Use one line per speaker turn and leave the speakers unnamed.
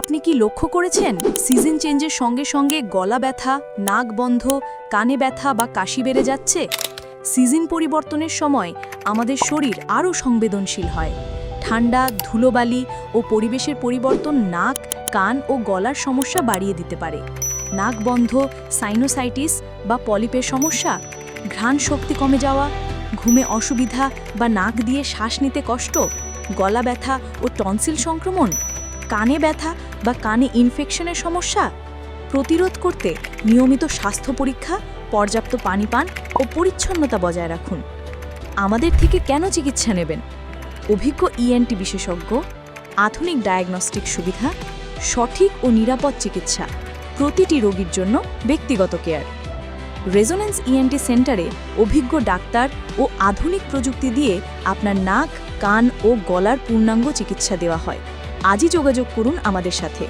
আপনি কি লক্ষ্য করেছেন? সিজন চেঞ্জের সঙ্গে সঙ্গে গলা ব্যথা, নাক বন্ধ, কানে ব্যথা বা কাশি বেড়ে যাচ্ছে? সিজন পরিবর্তনের সময় আমাদের শরীর আরও সংবেদনশীল হয়। ঠান্ডা, ধুলোবালি ও পরিবেশের পরিবর্তন নাক, কান ও গলার সমস্যা বাড়িয়ে দিতে পারে। নাক বন্ধ সাইনোসাইটিস বা পলিপের সমস্যা, ঘ্রাণ শক্তি কমে যাওয়া, ঘুমে অসুবিধা বা নাক দিয়ে শ্বাস নিতে কষ্ট, গলা ব্যথা ও টনসিল সংক্রমণ, কানে ব্যথা বা কানে ইনফেকশনের সমস্যা? প্রতিরোধ করতে নিয়মিত স্বাস্থ্য পরীক্ষা, পর্যাপ্ত পানি পান ও পরিচ্ছন্নতা বজায় রাখুন। আমাদের থেকে কেন চিকিৎসা নেবেন? অভিজ্ঞ ইএনটি বিশেষজ্ঞ, আধুনিক ডায়াগনস্টিক সুবিধা, সঠিক ও নিরাপদ চিকিৎসা, প্রতিটি রোগীর জন্য ব্যক্তিগত কেয়ার। রেজোনেন্স ইএনটি সেন্টারে অভিজ্ঞ ডাক্তার ও আধুনিক প্রযুক্তি দিয়ে আপনার নাক, কান ও গলার পূর্ণাঙ্গ চিকিৎসা দেওয়া হয়। আজই যোগাযোগ করুন আমাদের সাথে।